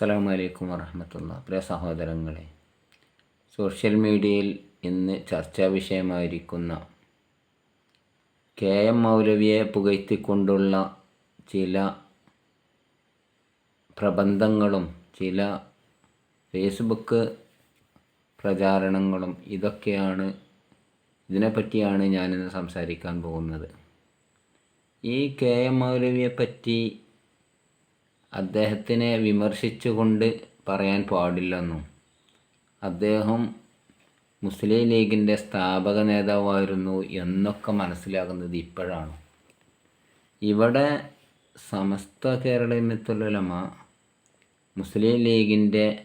അസ്സാം വലൈക്കും വറഹമത്തുള്ള. പ്രിയ സഹോദരങ്ങളെ സോഷ്യൽ മീഡിയയിൽ ഇന്ന് ചർച്ചാ വിഷയമായിരിക്കുന്ന കെ എം മൗലവിയെ പുകഴ്ത്തിക്കൊണ്ടുള്ള ചില പ്രബന്ധങ്ങളും ചില ഫേസ്ബുക്ക് പ്രചാരണങ്ങളും ഇതൊക്കെയാണ് ഇതിനെപ്പറ്റിയാണ് ഞാനിന്ന് സംസാരിക്കാൻ പോകുന്നത്. ഈ കെ എം മൗലവിയെ പറ്റി അദ്ദേഹത്തിനെ വിമർശിച്ചുകൊണ്ട് പറയാൻ പാടില്ലെന്നും. അദ്ദേഹം മുസ്ലിം ലീഗിന്റെ സ്ഥാപക നേതാവായിരുന്നു എന്നൊക്കെ മനസ്സിലാകുന്നത് ഇപ്പോഴാണ്. ഇവിടെ സമസ്ത കേരള മുസ്ലിം ലീഗിന്റെ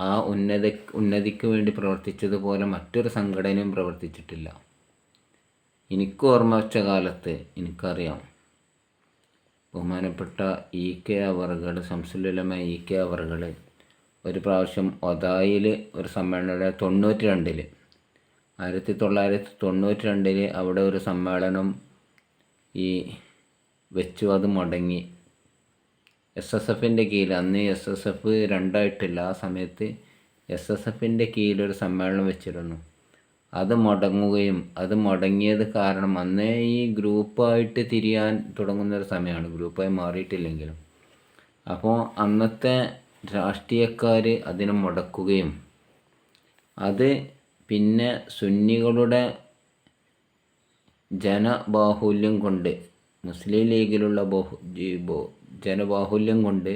ആ ഉന്നത ഉന്നതിക്ക് വേണ്ടി പ്രവർത്തിച്ചതുപോലെ മറ്റൊരു സംഘടനയും പ്രവർത്തിച്ചിട്ടില്ല. എനിക്ക് ഓർമ്മ വെച്ച കാലത്ത് എനിക്കറിയാം. ബഹുമാനപ്പെട്ട ഇ കെ അവറുകൾ സംസുലമ ഇ കെ അവറുകൾ ഒരു പ്രാവശ്യം ഒതായിൽ ഒരു സമ്മേളനം തൊണ്ണൂറ്റി രണ്ടിൽ ആയിരത്തി തൊള്ളായിരത്തി തൊണ്ണൂറ്റി രണ്ടിൽ അവിടെ ഒരു സമ്മേളനം ഈ വെച്ചു അത് മുടങ്ങി. എസ് എസ് എഫിന്റെ കീഴിൽ അന്ന് എസ് എസ് എഫ് രണ്ടായിട്ടില്ല ആ സമയത്ത് എസ് എസ് എഫിന്റെ കീഴിലൊരു സമ്മേളനം വെച്ചിരുന്നു. അത് മുടങ്ങുകയും അത് മുടങ്ങിയത് കാരണം അന്നേ ഈ ഗ്രൂപ്പായിട്ട് തിരിയാൻ തുടങ്ങുന്ന ഒരു സമയമാണ്. ഗ്രൂപ്പായി മാറിയിട്ടില്ലെങ്കിലും. അപ്പോൾ അന്നത്തെ രാഷ്ട്രീയക്കാർ അതിനെ മുടക്കുകയും അത് പിന്നെ സുന്നികളുടെ ജനബാഹുല്യം കൊണ്ട് മുസ്ലിം ലീഗിലുള്ള ബഹു ജനബാഹുല്യം കൊണ്ട്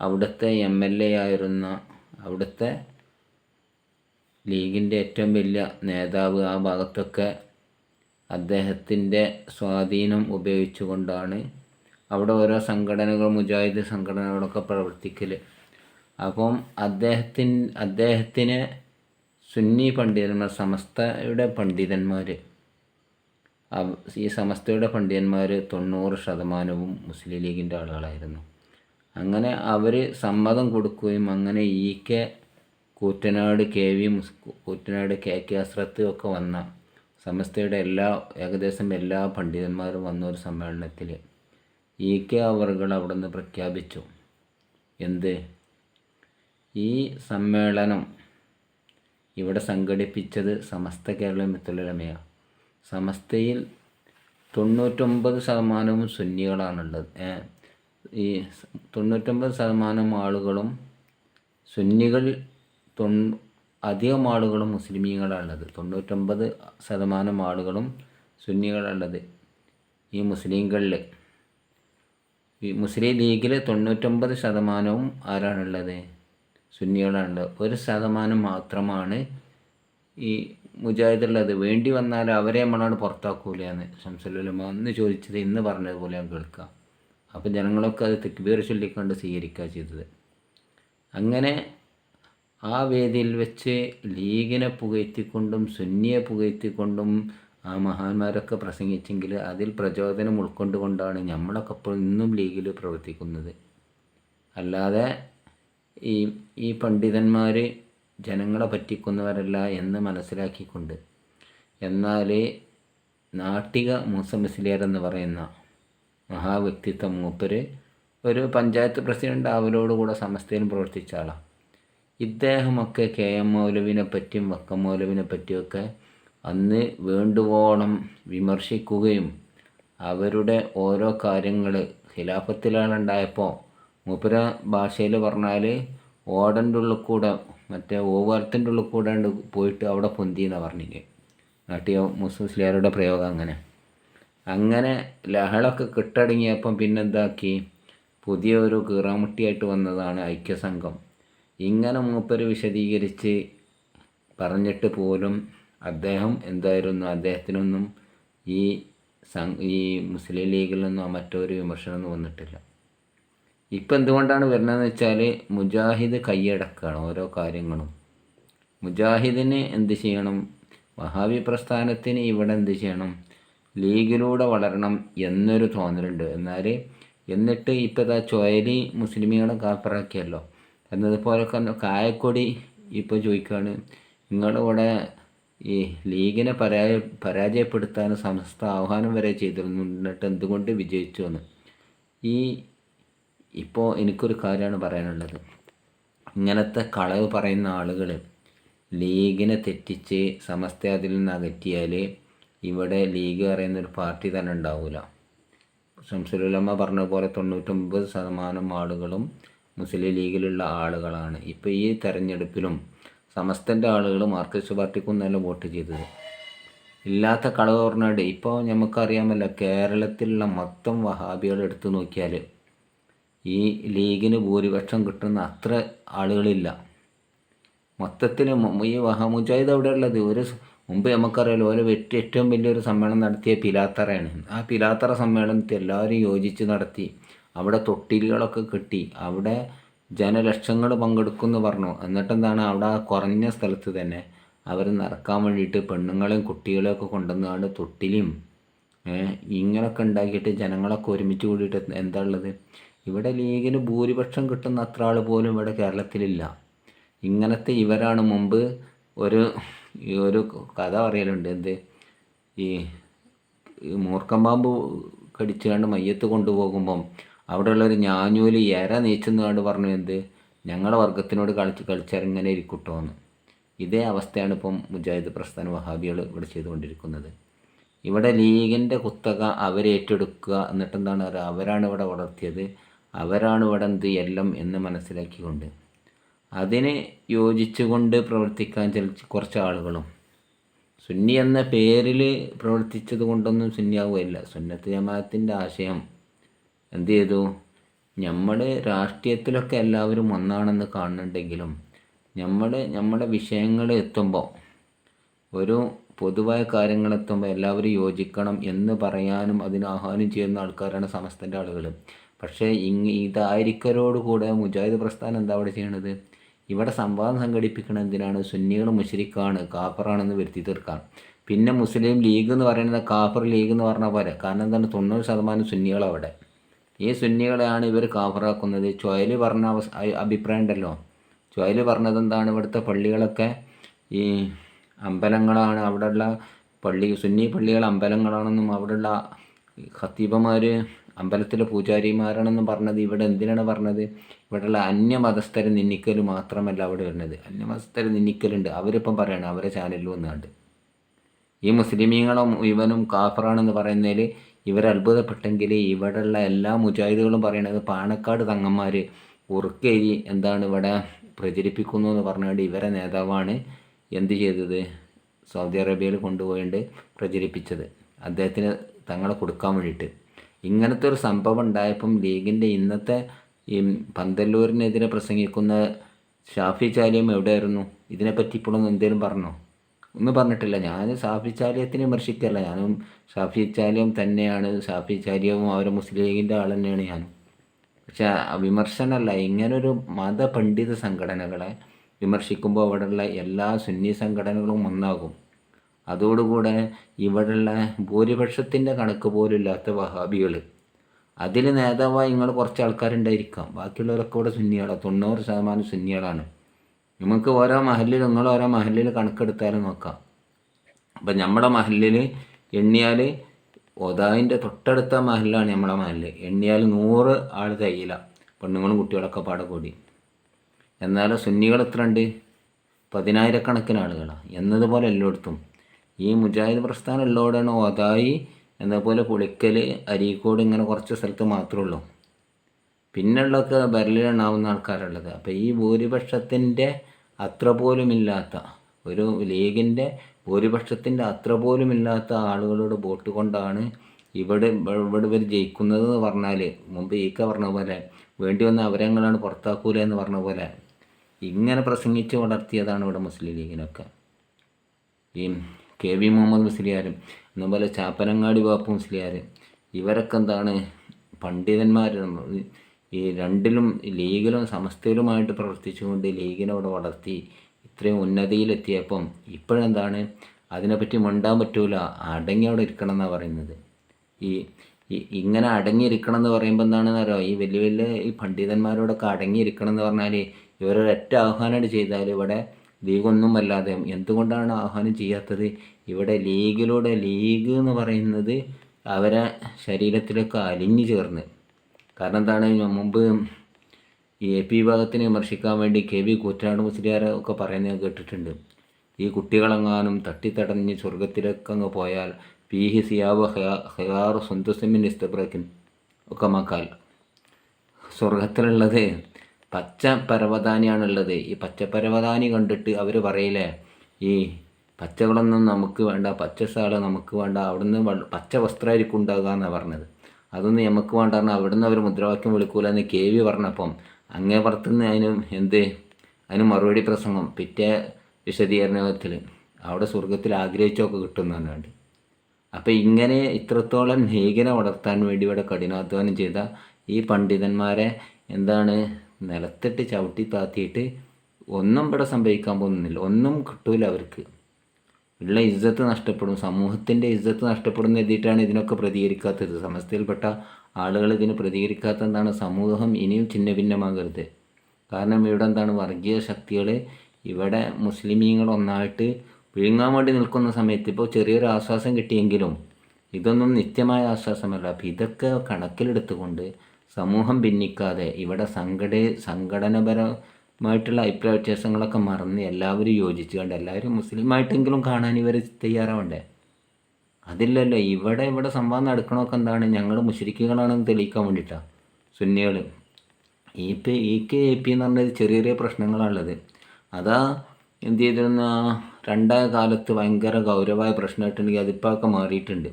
അവിടുത്തെ എം എൽ എ ആയിരുന്ന അവിടുത്തെ ലീഗിന്റെ ഏറ്റവും വലിയ നേതാവ് ആ ഭാഗത്തൊക്കെ അദ്ദേഹത്തിന്റെ സ്വാധീനം ഉപയോഗിച്ചുകൊണ്ടാണ് അവിടെ ഓരോ സംഘടനകൾ മുജാഹിദ് സംഘടനകളൊക്കെ പ്രവർത്തിക്കൽ അപ്പം അദ്ദേഹത്തിൻ അദ്ദേഹത്തിന് സുന്നി പണ്ഡിതന്മാർ സമസ്തയുടെ പണ്ഡിതന്മാർ ഈ സമസ്തയുടെ പണ്ഡിതന്മാർ തൊണ്ണൂറ് ശതമാനവും മുസ്ലിം ലീഗിന്റെ ആളുകളായിരുന്നു. അങ്ങനെ അവർ സമ്മതം കൊടുക്കുകയും അങ്ങനെ ഈ K Koottanad K V Koottanad K K അസ്രത്ത് ഒക്കെ വന്ന സമസ്തയുടെ എല്ലാ ഏകദേശം എല്ലാ പണ്ഡിതന്മാരും വന്ന ഒരു സമ്മേളനത്തിൽ ഇ കെ അവറുകൾ അവിടെ നിന്ന് പ്രഖ്യാപിച്ചു. എന്ത്? ഈ സമ്മേളനം ഇവിടെ സംഘടിപ്പിച്ചത് സമസ്ത കേരള മിത്തുലമയാണ് സമസ്തയിൽ തൊണ്ണൂറ്റൊമ്പത് ശതമാനവും സുന്നികളാണുള്ളത്. ഈ തൊണ്ണൂറ്റൊമ്പത് ശതമാനം ആളുകളും സുന്നികൾ തൊണ്ണൂ അധികം ആളുകളും മുസ്ലിമീങ്ങളാണുള്ളത്. തൊണ്ണൂറ്റൊമ്പത് ശതമാനം ആളുകളും സുന്നികളാണുള്ളത് ഈ മുസ്ലിങ്ങളിൽ ഈ മുസ്ലിം ലീഗിൽ തൊണ്ണൂറ്റൊമ്പത് ശതമാനവും ആരാണുള്ളത്? സുന്നികളാണുള്ളത്. ഒരു ശതമാനം മാത്രമാണ് ഈ മുജാഹിദുള്ളത്. വേണ്ടി വന്നാൽ അവരെ നമ്മളാണ് പുറത്താക്കൂല എന്ന് ശംസലുലമ അന്ന് ചോദിച്ചത് ഇന്ന് പറഞ്ഞതുപോലെ ഞാൻ കേൾക്കാം. അപ്പോൾ ജനങ്ങളൊക്കെ അത് തെക്കുപേർ ചൊല്ലിക്കൊണ്ട് സ്വീകരിക്കുക ചെയ്തത്. അങ്ങനെ ആ വേദിയിൽ വെച്ച് ലീഗിനെ പുകഴ്ത്തിക്കൊണ്ടും സുന്നിയെ പുകഴ്ത്തിക്കൊണ്ടും ആ മഹാന്മാരൊക്കെ പ്രസംഗിച്ചെങ്കിൽ അതിൽ പ്രചോദനം ഉൾക്കൊണ്ടുകൊണ്ടാണ് നമ്മളൊക്കെ ഇപ്പോൾ ഇന്നും ലീഗിൽ പ്രവർത്തിക്കുന്നത്. അല്ലാതെ ഈ ഈ പണ്ഡിതന്മാർ ജനങ്ങളെ പറ്റിക്കുന്നവരല്ല എന്ന് മനസ്സിലാക്കിക്കൊണ്ട് എന്നാൽ നാട്ടിക മൂസ എന്ന് പറയുന്ന മഹാവ്യക്തിത്വം മൂപ്പര് ഒരു പഞ്ചായത്ത് പ്രസിഡന്റ് അവരോടുകൂടെ സമസ്തയിൽ പ്രവർത്തിച്ച ആളാണ്. ഇദ്ദേഹമൊക്കെ കെ എം മൗലവിനെ പറ്റിയും വക്കം മൗലവിനെ പറ്റിയൊക്കെ അന്ന് വേണ്ടുവോണം വിമർശിക്കുകയും അവരുടെ ഓരോ കാര്യങ്ങൾ ഖിലാഫത്തിലാണ് ഉണ്ടായപ്പോൾ മൂപ്പര ഭാഷയിൽ പറഞ്ഞാൽ ഓടന്റെ ഉള്ളിൽ കൂടെ മറ്റേ ഓവർത്തിന്റെ ഉള്ളിൽ കൂടെ പോയിട്ട് അവിടെ പൊന്തി എന്നാണ് പറഞ്ഞില്ലേ നാട്ടിയ മുസ്ലിംസ്ലിയാരുടെ പ്രയോഗം അങ്ങനെ. അങ്ങനെ ലഹളൊക്കെ കിട്ടടങ്ങിയപ്പം പിന്നെന്താക്കി? പുതിയൊരു കീറാമുട്ടിയായിട്ട് വന്നതാണ് ഐക്യസംഘം. ഇങ്ങനെ മൂപ്പര് വിശദീകരിച്ച് പറഞ്ഞിട്ട് പോലും അദ്ദേഹം എന്തായിരുന്നു? അദ്ദേഹത്തിനൊന്നും ഈ ഈ മുസ്ലിം ലീഗിൽ നിന്നും മറ്റൊരു വിമർശനമൊന്നും വന്നിട്ടില്ല. ഇപ്പം എന്തുകൊണ്ടാണ് വരുന്നതെന്ന് വെച്ചാൽ മുജാഹിദ് കൈയടക്കുകയാണ് ഓരോ കാര്യങ്ങളും. മുജാഹിദിന് എന്ത് ചെയ്യണം? വഹാബി പ്രസ്ഥാനത്തിന് ഇവിടെ എന്ത് ചെയ്യണം? ലീഗിലൂടെ വളരണം എന്നൊരു തോന്നലുണ്ട്. എന്നാൽ എന്നിട്ട് ഇപ്പോൾ ഇതാ ചുഴലി മുസ്ലിമികളെ കാപ്പറാക്കിയല്ലോ. എന്നതുപോലെ കായക്കൊടി ഇപ്പോൾ ചോദിക്കുകയാണ് നിങ്ങളുടെ കൂടെ ഈ ലീഗിനെ പരാജയ പരാജയപ്പെടുത്താൻ സമസ്ത ആഹ്വാനം വരെ ചെയ്തിരുന്നു എന്നിട്ട് എന്തുകൊണ്ട് വിജയിച്ചു എന്ന്. ഈ ഇപ്പോൾ എനിക്കൊരു കാര്യമാണ് പറയാനുള്ളത്. ഇങ്ങനത്തെ കളവ് പറയുന്ന ആളുകൾ ലീഗിനെ തെറ്റിച്ച് സമസ്ത അതിൽ നിന്ന് അകറ്റിയാൽ ഇവിടെ ലീഗ് പറയുന്നൊരു പാർട്ടി തന്നെ ഉണ്ടാവില്ല ശംസുലമ്മ പറഞ്ഞ പോലെ തൊണ്ണൂറ്റൊമ്പത് ശതമാനം ആളുകളും മുസ്ലിം ലീഗിലുള്ള ആളുകളാണ്. ഇപ്പോൾ ഈ തെരഞ്ഞെടുപ്പിലും സമസ്തന്റെ ആളുകൾ മാർക്സിസ്റ്റ് പാർട്ടിക്കൊന്നല്ല വോട്ട് ചെയ്തത്. ഇല്ലാത്ത കളവ് പറഞ്ഞാൽ ഇപ്പോൾ നമുക്കറിയാമല്ലോ കേരളത്തിലുള്ള മൊത്തം വഹാബികൾ എടുത്തു നോക്കിയാൽ ഈ ലീഗിന് ഭൂരിപക്ഷം കിട്ടുന്ന അത്ര ആളുകളില്ല. മൊത്തത്തിൽ ഈ വഹാമുജാഹിദ് അവിടെ ഉള്ളത്? ഒരു മുമ്പ് നമുക്കറിയാലോ ഓരോ വെറ്റി ഏറ്റവും വലിയൊരു സമ്മേളനം നടത്തിയ പിലാത്തറയാണ്. ആ പിലാത്തറ സമ്മേളനത്തിൽ എല്ലാവരും യോജിച്ച് നടത്തി അവിടെ തൊട്ടിലുകളൊക്കെ കെട്ടി അവിടെ ജനലക്ഷങ്ങൾ പങ്കെടുക്കുമെന്ന് പറഞ്ഞു. എന്നിട്ടെന്താണ്? അവിടെ കുറഞ്ഞ സ്ഥലത്ത് തന്നെ അവർ നടക്കാൻ വേണ്ടിയിട്ട് പെണ്ണുങ്ങളെയും കുട്ടികളെയൊക്കെ കൊണ്ടുവന്നുകൊണ്ട് തൊട്ടിലും ഇങ്ങനെയൊക്കെ ഉണ്ടാക്കിയിട്ട് ജനങ്ങളൊക്കെ ഒരുമിച്ച് കൂടിയിട്ട് എന്താ ഉള്ളത്? ഇവിടെ ലീഗിന് ഭൂരിപക്ഷം കിട്ടുന്ന അത്ര ആൾ പോലും ഇവിടെ കേരളത്തിലില്ല. ഇങ്ങനത്തെ ഇവരാണ് മുമ്പ് ഒരു ഒരു കഥ പറയലുണ്ട്. എന്ത്? ഈ മൂർക്കമ്പാമ്പ് മൂർക്കം കടിച്ചുകൊണ്ട് മയ്യത്ത് കൊണ്ടുപോകുമ്പം അവിടെയുള്ളൊരു ഞാഞ്ഞൂൽ എര നീച്ചെന്നുകൊണ്ട് പറഞ്ഞു എന്ത്? ഞങ്ങളുടെ വർഗത്തിനോട് കളിച്ച് കളിച്ചിറങ്ങനെ ഇരിക്കട്ടോ എന്ന് ഇതേ അവസ്ഥയാണ് ഇപ്പം മുജാഹിദ് പ്രസ്ഥാന വഹാബികൾ ഇവിടെ ചെയ്തുകൊണ്ടിരിക്കുന്നത്. ഇവിടെ ലീഗിന്റെ കുത്തക അവരേറ്റെടുക്കുക എന്നിട്ടെന്താണ് പറയുക? അവരാണ് ഇവിടെ വളർത്തിയത്. അവരാണ് ഇവിടെ എന്ത് എല്ലാം എന്ന് മനസ്സിലാക്കിക്കൊണ്ട്. അതിന് യോജിച്ചുകൊണ്ട് പ്രവർത്തിക്കാൻ ചില കുറച്ച് ആളുകളും. സുന്നി എന്ന പേരിൽ പ്രവർത്തിച്ചത് കൊണ്ടൊന്നും സുന്നിയാവുകയില്ല. സുന്നത്ത് ജമാഅത്തിന്റെ ആശയം എന്ത് ചെയ്തു നമ്മൾ രാഷ്ട്രീയത്തിലൊക്കെ എല്ലാവരും ഒന്നാണെന്ന് കാണുന്നുണ്ടെങ്കിലും നമ്മൾ നമ്മുടെ വിഷയങ്ങൾ എത്തുമ്പോൾ ഒരു പൊതുവായ കാര്യങ്ങൾ എത്തുമ്പോൾ എല്ലാവരും യോജിക്കണം എന്ന് പറയാനും അതിന് ആഹ്വാനം ചെയ്യുന്ന ആൾക്കാരാണ് സമസ്തന്റെ ആളുകൾ പക്ഷേ ഇങ് ഇതായിരിക്കലോടുകൂടെ മുജാഹിദ് പ്രസ്ഥാനം എന്താ അവിടെ ചെയ്യണത്? ഇവിടെ സംവാദം സംഘടിപ്പിക്കണം എന്തിനാണ്? സുന്നികൾ മുഷരിക്കാണ് കാപ്പറാണെന്ന് വരുത്തി തീർക്കാം. പിന്നെ മുസ്ലിം ലീഗ് എന്ന് പറയുന്നത് കാപ്പർ ലീഗ് എന്ന് പറഞ്ഞ പോലെ. കാരണം എന്താണ്? തൊണ്ണൂറ് ശതമാനം സുന്നികൾ അവിടെ ഈ സുന്നികളെയാണ് ഇവർ കാഫറാക്കുന്നത്. ചൊയൽ പറഞ്ഞ അവസ് അഭിപ്രായം ഉണ്ടല്ലോ. ചൊയൽ പറഞ്ഞതെന്താണ് ഇവിടുത്തെ പള്ളികളൊക്കെ ഈ അമ്പലങ്ങളാണ്. അവിടെയുള്ള പള്ളി സുന്നി പള്ളികൾ അമ്പലങ്ങളാണെന്നും അവിടെയുള്ള ഖത്തീബമാർ അമ്പലത്തിലെ പൂജാരിമാരാണെന്നും പറഞ്ഞത്. ഇവിടെ എന്തിനാണ് പറഞ്ഞത്? ഇവിടെയുള്ള അന്യമതസ്ഥരെ നിന്ദിക്കൽ മാത്രമല്ല അവിടെ വരുന്നത്. അന്യമതസ്ഥരെ നിന്ദിക്കലുണ്ട് അവരിപ്പം പറയണം അവരെ ചാനലിൽ വന്നുകൊണ്ട് ഈ മുസ്ലിമീങ്ങളും ഇവനും കാഫറാണെന്ന് പറയുന്നതിൽ ഇവർ അത്ഭുതപ്പെട്ടെങ്കിൽ ഇവിടെയുള്ള എല്ലാ മുജാഹിദുകളും പറയണത് പാണക്കാട് തങ്ങന്മാർ ഉറുക്കേരി എന്താണ് ഇവിടെ പ്രചരിപ്പിക്കുന്നു എന്ന് പറഞ്ഞുകൊണ്ട് ഇവരെ നേതാവാണ് എന്ത് ചെയ്തത്? സൗദി അറേബ്യയിൽ കൊണ്ടുപോയിട്ട് പ്രചരിപ്പിച്ചത്. അദ്ദേഹത്തിന് തങ്ങളെ കൊടുക്കാൻ വേണ്ടിയിട്ട്. ഇങ്ങനത്തെ ഒരു സംഭവം ഉണ്ടായപ്പം ലീഗിന്റെ ഇന്നത്തെ ഈ പന്തല്ലൂരിനെതിരെ പ്രസംഗിക്കുന്ന ഷാഫി ചാലിയം എവിടെയായിരുന്നു? ഇതിനെപ്പറ്റി ഇപ്പോഴൊന്നും എന്തെങ്കിലും പറഞ്ഞോ? ഒന്നും പറഞ്ഞിട്ടില്ല. ഞാൻ ഷാഫി ചാലിയത്തിനെ വിമർശിക്കല്ല. ഞാനും ഷാഫി ചാലിയം തന്നെയാണ്. ഷാഫി ചാലിയവും അവരെ മുസ്ലിം ലീഗിന്റെ ആൾ തന്നെയാണ് ഞാനും. പക്ഷെ വിമർശനമല്ല ഇങ്ങനൊരു മതപണ്ഡിത സംഘടനകളെ വിമർശിക്കുമ്പോൾ അവിടെയുള്ള എല്ലാ സുന്നി സംഘടനകളും ഒന്നാകും. അതോടുകൂടെ ഇവിടെയുള്ള ഭൂരിപക്ഷത്തിന്റെ കണക്ക് പോലും ഇല്ലാത്ത വഹാബികൾ അതിൽ നേതാവായി നിങ്ങൾ കുറച്ച് ആൾക്കാരുണ്ടായിരിക്കാം. ബാക്കിയുള്ളവരൊക്കെ ഇവിടെ സുന്നികളാണ് തൊണ്ണൂറ് ശതമാനം സുന്നികളാണ്. നമുക്ക് ഓരോ മഹലിൽ നിങ്ങൾ ഓരോ മഹലിൽ കണക്കെടുത്താലും നോക്കാം. അപ്പം നമ്മുടെ മഹലിൽ എണ്ണിയാൽ ഒതായിന്റെ തൊട്ടടുത്ത മഹലിലാണ് നമ്മളെ മഹലിൽ എണ്ണിയാൽ നൂറ് ആൾ തയ്യില. പെണ്ണുങ്ങളും കുട്ടികളൊക്കെ പാടെ കൂടി. എന്നാൽ സുന്നികൾ എത്ര ഉണ്ട് പതിനായിരക്കണക്കിന് ആളുകളാണ് എന്നതുപോലെ എല്ലായിടത്തും. ഈ മുജാഹിദ് പ്രസ്ഥാനം ഉള്ളതോടാണ് ഒതായി എന്നതുപോലെ പുളിക്കൽ അരീക്കോട് ഇങ്ങനെ കുറച്ച് സ്ഥലത്ത് മാത്രമേ ഉള്ളൂ. പിന്നെയുള്ളതൊക്കെ ബരലിലുണ്ടാവുന്ന ആൾക്കാരുള്ളത്. അപ്പോൾ ഈ ഭൂരിപക്ഷത്തിന്റെ അത്ര പോലുമില്ലാത്ത ഒരു ലീഗിന്റെ ഭൂരിപക്ഷത്തിന്റെ അത്ര പോലുമില്ലാത്ത ആളുകളോട് വോട്ട് കൊണ്ടാണ് ഇവിടെ ഇവിടെ ഇവർ ജയിക്കുന്നത് എന്ന് പറഞ്ഞാൽ മുമ്പ് ഈക്ക പറഞ്ഞ പോലെ വേണ്ടി വന്ന അവരങ്ങളാണ് പുറത്താക്കൂല എന്ന് പറഞ്ഞ പോലെ ഇങ്ങനെ പ്രസംഗിച്ച് വളർത്തിയതാണ് ഇവിടെ മുസ്ലിം ലീഗിനൊക്കെ. ഈ കെ വി മുഹമ്മദ് മുസ്ലിയാരും അതുപോലെ ചാപ്പനങ്ങാടി ബാപ്പു മുസ്ലിയാർ ഇവരൊക്കെ എന്താണ് പണ്ഡിതന്മാർ ഈ രണ്ടിലും ലീഗിലും സമസ്തയിലുമായിട്ട് പ്രവർത്തിച്ചുകൊണ്ട് ലീഗിനെ അവിടെ വളർത്തി ഇത്രയും ഉന്നതിയിലെത്തിയപ്പം ഇപ്പോഴെന്താണ്? അതിനെപ്പറ്റി മിണ്ടാൻ പറ്റൂല. അടങ്ങി അവിടെ ഇരിക്കണം എന്നാണ് പറയുന്നത്. ഈ ഇങ്ങനെ അടങ്ങിയിരിക്കണം എന്ന് പറയുമ്പോൾ എന്താണെന്ന് അറിയാം ഈ വലിയ വലിയ ഈ പണ്ഡിതന്മാരോടൊക്കെ അടങ്ങിയിരിക്കണം എന്ന് പറഞ്ഞാൽ ഇവരൊരൊറ്റ ആഹ്വാനം ചെയ്താൽ ഇവിടെ ലീഗൊന്നും അല്ലാതെ എന്തുകൊണ്ടാണ് ആഹ്വാനം ചെയ്യാത്തത്? ഇവിടെ ലീഗിലൂടെ ലീഗ് എന്ന് പറയുന്നത് അവരെ ശരീരത്തിലൊക്കെ അലിഞ്ഞു ചേർന്ന്. കാരണം എന്താണ്? മുമ്പ് ഈ എ പി വിഭാഗത്തിനെ വിമർശിക്കാൻ വേണ്ടി കെ വി കൂറ്റനാട് മുസ്ലിയാർ ഒക്കെ പറയുന്നത് കേട്ടിട്ടുണ്ട്. ഈ കുട്ടികളെങ്ങാനും തട്ടിത്തടഞ്ഞ് സ്വർഗത്തിലൊക്കെ അങ്ങ് പോയാൽ പീഹി സിയാബ് ഹയാർ സുന്ദസിമിൻ ഇസ്തബ്രക്കിൻ ഒക്കെ മക്കാൽ. സ്വർഗത്തിലുള്ളത് പച്ച പരവതാനിയാണുള്ളത്. ഈ പച്ച പരവതാനി കണ്ടിട്ട് അവർ പറയില്ലേ? ഈ പച്ചകളൊന്നും നമുക്ക് വേണ്ട പച്ച സാള നമുക്ക് വേണ്ട അവിടുന്ന് പച്ച വസ്ത്രമായിരിക്കും ഉണ്ടാകുക എന്നാണ് പറഞ്ഞത്. അതൊന്നും നമുക്ക് വേണ്ട പറഞ്ഞാൽ അവിടുന്ന് അവർ മുദ്രാവാക്യം വിളിക്കൂല എന്ന് കെ വി പറഞ്ഞപ്പം അങ്ങേ പുറത്തുനിന്ന് അതിന് എന്ത് അതിന് മറുപടി പ്രസംഗം പിറ്റേ വിശദീകരണത്തിൽ അവിടെ സ്വർഗത്തിൽ ആഗ്രഹിച്ചൊക്കെ കിട്ടും പറഞ്ഞുകൊണ്ട് അപ്പം ഇങ്ങനെ ഇത്രത്തോളം ഭീകര വളർത്താൻ വേണ്ടി ഇവിടെ കഠിനാധ്വാനം ചെയ്ത ഈ പണ്ഡിതന്മാരെ എന്താണ് നിലത്തിട്ട് ചവിട്ടി താത്തിയിട്ട് ഒന്നും ഇവിടെ സംഭവിക്കാൻ പോകുന്നില്ല. ഒന്നും കിട്ടൂല അവർക്ക്. ഉള്ള ഇജ്ജത്ത് നഷ്ടപ്പെടും സമൂഹത്തിന്റെ ഇജ്ജത്ത് നഷ്ടപ്പെടും എന്നെഴുതിയിട്ടാണ് ഇതിനൊക്കെ പ്രതികരിക്കാത്തത്. സമസ്തയിൽപ്പെട്ട ആളുകൾ ഇതിന് പ്രതികരിക്കാത്ത എന്താണ് സമൂഹം ഇനിയും ഛിന്ന ഭിന്നമാകരുത് കാരണം ഇവിടെ എന്താണ് വർഗീയ ശക്തികൾ ഇവിടെ മുസ്ലിമീങ്ങൾ ഒന്നായിട്ട് വിഴുങ്ങാൻ വേണ്ടി നിൽക്കുന്ന സമയത്ത് ഇപ്പോൾ ചെറിയൊരു ആശ്വാസം കിട്ടിയെങ്കിലും ഇതൊന്നും നിത്യമായ ആശ്വാസമല്ല. അപ്പം ഇതൊക്കെ കണക്കിലെടുത്തുകൊണ്ട് സമൂഹം ഭിന്നിക്കാതെ ഇവിടെ സംഘട സംഘടനപരമായിട്ടുള്ള അഭിപ്രായ വ്യത്യാസങ്ങളൊക്കെ മറന്ന് എല്ലാവരും യോജിച്ചു കണ്ട് എല്ലാവരും മുസ്ലിമായിട്ടെങ്കിലും കാണാൻ ഇവർ തയ്യാറാവണ്ടേ? അതില്ലല്ലോ. ഇവിടെ ഇവിടെ സംഭവം നടക്കണമൊക്കെ എന്താണ്? ഞങ്ങൾ മുഷരിക്കുകളാണെന്ന് തെളിയിക്കാൻ വേണ്ടിയിട്ടാണ് സുന്നികൾ ഈ P E K A P എന്ന് പറഞ്ഞത് ചെറിയ ചെറിയ പ്രശ്നങ്ങളാണുള്ളത്. അതാ എന്ത് ചെയ്തിരുന്ന രണ്ടായ കാലത്ത് ഭയങ്കര ഗൗരവമായ പ്രശ്നമായിട്ടുണ്ടെങ്കിൽ അതിപ്പോൾ ഒക്കെ മാറിയിട്ടുണ്ട്.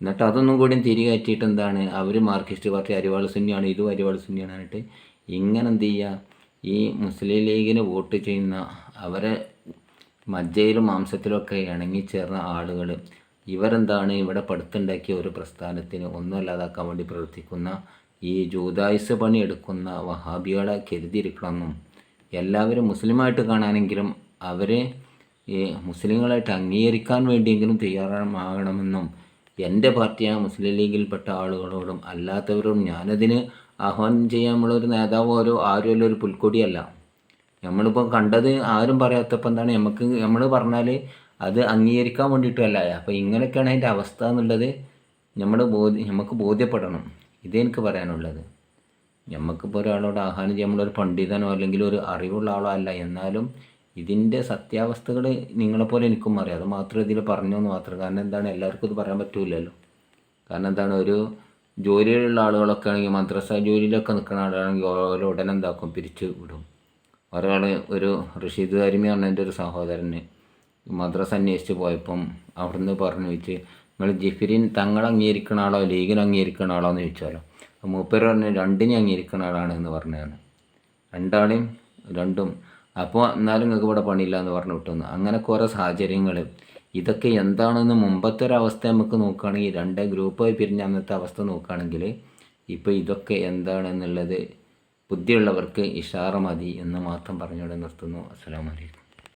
എന്നിട്ട് അതൊന്നും കൂടി തിരികയറ്റിയിട്ട് എന്താണ്? അവർ മാർക്സിസ്റ്റ് പാർട്ടി അരിവാൾ സുന്നിയാണ് ഇതും അരിവാൾ സുന്നിയാണ് എന്നിട്ട് ഇങ്ങനെ എന്ത് ചെയ്യുക ഈ മുസ്ലിം ലീഗിന് വോട്ട് ചെയ്യുന്ന അവരെ മജ്ജയിലും മാംസത്തിലൊക്കെ ഇണങ്ങിച്ചേർന്ന ആളുകൾ ഇവരെന്താണ് ഇവിടെ പടുത്തുണ്ടാക്കിയ ഒരു പ്രസ്ഥാനത്തിന് ഒന്നുമല്ലാതാക്കാൻ വേണ്ടി പ്രവർത്തിക്കുന്ന ഈ ജൂതായുസ് പണി എടുക്കുന്ന വഹാബികളെ കരുതിയിരിക്കണമെന്നും എല്ലാവരും മുസ്ലിമായിട്ട് കാണാനെങ്കിലും അവരെ ഈ മുസ്ലിങ്ങളായിട്ട് അംഗീകരിക്കാൻ വേണ്ടിയെങ്കിലും തയ്യാറാകണമെന്നും എന്റെ പാർട്ടിയായ മുസ്ലിം ലീഗിൽപ്പെട്ട ആളുകളോടും അല്ലാത്തവരോടും ഞാനതിന് ആഹ്വാനം ചെയ്യാൻ ഒരു നേതാവോ ഒരു ആരും അല്ല ഒരു പുൽക്കൊടിയല്ല. നമ്മളിപ്പോൾ കണ്ടത് ആരും പറയാത്തപ്പോൾ എന്താണ് നമുക്ക് നമ്മൾ പറഞ്ഞാൽ അത് അംഗീകരിക്കാൻ വേണ്ടിയിട്ടല്ല അപ്പോൾ ഇങ്ങനെയൊക്കെയാണ് അതിന്റെ അവസ്ഥ എന്നുള്ളത് നമ്മൾ ബോധ്യ നമുക്ക് ബോധ്യപ്പെടണം. ഇതേ എനിക്ക് പറയാനുള്ളത്. നമുക്കിപ്പോൾ ഒരാളോട് ആഹ്വാനം ചെയ്യാൻ നമ്മളൊരു പണ്ഡിതനോ അല്ലെങ്കിൽ ഒരു അറിവുള്ള ആളോ അല്ല. എന്നാലും ഇതിന്റെ സത്യാവസ്ഥകൾ നിങ്ങളെപ്പോലെ എനിക്കും അറിയാം. അത് മാത്രം ഇതിൽ പറഞ്ഞു എന്ന് മാത്രം. കാരണം എന്താണ് എല്ലാവർക്കും ഇത് പറയാൻ പറ്റില്ലല്ലോ. കാരണം എന്താണ് ഒരു ജോലിയിലുള്ള ആളുകളൊക്കെ ആണെങ്കിൽ മദ്രസ ജോലിയിലൊക്കെ നിൽക്കുന്ന ആളുകളാണെങ്കിൽ ഓരോ ഉടനെ എന്താക്കും? പിരിച്ചു വിടും. ഒരാൾ ഒരു റഷീദ് കരിമി പറഞ്ഞ എന്റെ ഒരു സഹോദരന് മദ്രസ അന്വേഷിച്ച് പോയപ്പം അവിടുന്ന് പറഞ്ഞു വെച്ച് നിങ്ങൾ ജിഫിരിൻ തങ്ങൾ അംഗീകരിക്കുന്ന ആളോ ലീഗിൽ അംഗീകരിക്കുന്ന ആളോ എന്ന് ചോദിച്ചാലോ? മൂപ്പര് പറഞ്ഞു രണ്ടിനെ അംഗീകരിക്കുന്ന ആളാണ് എന്ന് പറഞ്ഞതാണ്. രണ്ടാളെയും രണ്ടും. അപ്പോൾ എന്നാലും നിങ്ങൾക്ക് ഇവിടെ പണിയില്ല എന്ന് പറഞ്ഞു വിട്ടുന്നു അങ്ങനെ കുറേ സാഹചര്യങ്ങൾ ഇതൊക്കെ എന്താണെന്ന് മുമ്പത്തെ ഒരു അവസ്ഥ നമുക്ക് നോക്കുകയാണെങ്കിൽ രണ്ട് ഗ്രൂപ്പായി പിരിഞ്ഞ അന്നത്തെ അവസ്ഥ നോക്കുകയാണെങ്കിൽ ഇപ്പോൾ ഇതൊക്കെ എന്താണെന്നുള്ളത് ബുദ്ധിയുള്ളവർക്ക് ഇഷാറ മതി എന്ന് മാത്രം പറഞ്ഞുകൊണ്ട് നിർത്തുന്നു. അസ്സാം അലൈക്കും.